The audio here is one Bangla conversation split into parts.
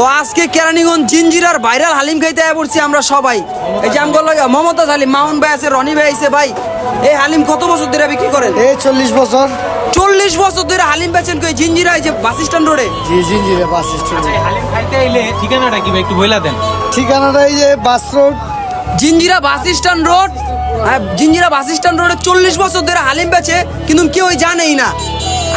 তো আজকে কেরানীগঞ্জ জিঞ্জিরার ভাইরাল হালিম খাইতে আয়া পড়ছি আমরা সবাই। এই যে আমগর লাগে মমতাজ হালিম মাউন ভাই আছে রনি ভাই আছে ভাই। এই হালিম কত বছর ধরে বিক্রি করেন? এই চল্লিশ বছর। চল্লিশ বছর ধরে হালিম বেচেন কই? জিঞ্জিরা এই যে বাস স্ট্যান্ড রোডে? জি জিঞ্জিরে বাস স্ট্যান্ড। হালিম খাইতে আইলে ঠিকানাটা কি ভাই? একটু বইলা দেন। ঠিকানাটা এই যে bus road. Jinjira bus stand road? হ্যাঁ, জিঞ্জিরা বাস স্ট্যান্ড রোডে চল্লিশ বছর ধরে হালিম বেচে কিন্তু কেউ জানেই না।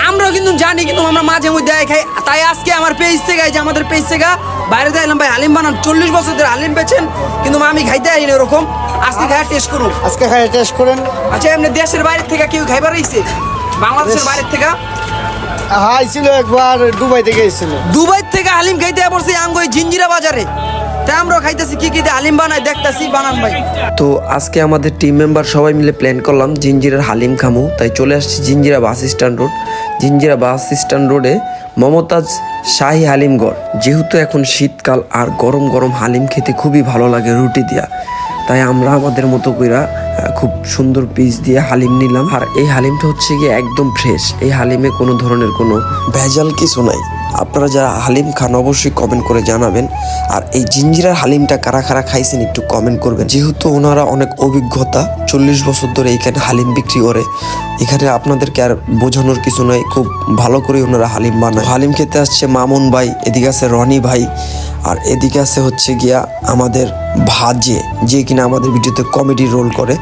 আমরাও কিন্তু জানি কিন্তু আমরা মাঝে মধ্যে খাই তাই আজকে আমার পেজ থেকে যে আমাদের পেজ থেকে বাইরে দেখলাম ভাই হালিম বানান চল্লিশ বছর ধরে হালিম বেচেন কিন্তু আমি খাইতে আইনি এরকম। আজকে খাই টেস্ট করুন। আজকে খাই টেস্ট করেন। আচ্ছা এমনি দেশের বাইরে থেকে কেউ খাইবার রয়েছে বাংলাদেশের দেশ- বাইরে থেকে? হাই ছিল একবার দুবাই থেকে এসেছিল দুবাই থেকে হালিম খাইতে পড়ছি আঙ্গ ওই জিঞ্জিরা বাজারে। তাই আমরাও খাইতেছি, কি কি দিয়ে হালিম বানাই দেখতাছি, বানান ভাই। তো আজকে আমাদের টিম মেম্বার সবাই মিলে প্ল্যান করলাম জিঞ্জিরার হালিম খামু। তাই চলে আসছি Jinjira bus stand road Jinjira bus stand রোডে মমতাজ শাহি হালিমগড় যেহেতু এখন শীতকাল আর গরম গরম হালিম খেতে খুবই ভালো লাগে রুটি দিয়া। তাই আমরা আমাদের মতো কইরা খুব সুন্দর পিস দিয়ে হালিম নিলাম। আর এই হালিমটা হচ্ছে গিয়ে একদম ফ্রেশ এই হালিমে কোনো ধরনের কোনো ভেজাল কিছু নাই। আপনারা যারা হালিম খান অবশ্যই কমেন্ট করে জানাবেন। আর এই জিঞ্জিরার হালিমটা কারা কারা খাইছেন একটু কমেন্ট করবেন। যেহেতু ওনারা অনেক অভিজ্ঞতা, চল্লিশ বছর ধরে এখানে হালিম বিক্রি করে। এখানে আপনাদেরকে আর বোঝানোর কিছু নাই। খুব ভালো করে ওনারা হালিম বানায়। হালিম খেতে আসছে মামুন ভাই, এদিকে আছে রনি ভাই। আর এদিকে আছে হচ্ছে গিয়া আমাদের ভাজে যে কিনা আমাদের ভিডিওতে কমেডি রোল করে।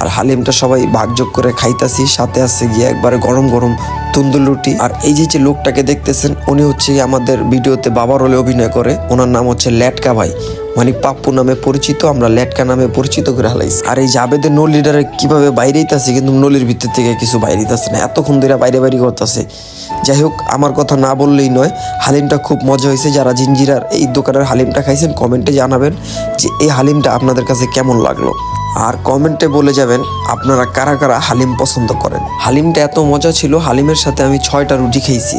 আর হালিমটা সবাই ভাগযোগ করে খাইতাছি, সাথে আছে গিয়া একবারে গরম গরম তন্দুর রুটি। আর এই যে যে লোকটাকে দেখতেছেন, উনি হচ্ছে আমাদের ভিডিওতে বাবা রোলে অভিনয় করে। ওনার নাম হচ্ছে ল্যাটকা ভাই। মানে পাপ্পু নামে পরিচিত, আমরা ল্যাটকা নামে পরিচিত করে হালাইছি। আর এই জাবেদের নো লিডারে কীভাবে বাইরেইতাছে কিন্তু নলির ভিতর থেকে কিছু বাইরে বাইরেইতাছে না, এতক্ষণ ধরে বাইরে বাইরে করতেছে। যাই হোক, আমার কথা না বললেই নয়, হালিমটা খুব মজা হয়েছে। যারা জিঞ্জিরার এই দোকানের হালিমটা খাইছেন, কমেন্টে জানাবেন যে এই হালিমটা আপনাদের কাছে কেমন লাগল। আর কমেন্টে বলে যাবেন, আপনারা কারা কারা হালিম পছন্দ করেন? হালিমটা এত মজা ছিল, হালিমের সাথে আমি ছয়টা রুটি খেয়েছি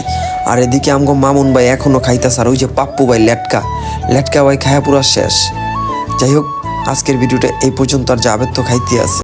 আর এদিকে আমগো মামুন ভাই এখনও খাইতাছে, আর ওই যে পাপ্পু ভাই লেটকা লেটকা ভাই খায়া পুরা শেষ। যাই হোক, আজকের ভিডিওটা এই পর্যন্ত আর যাবে তো খাইতে আছে।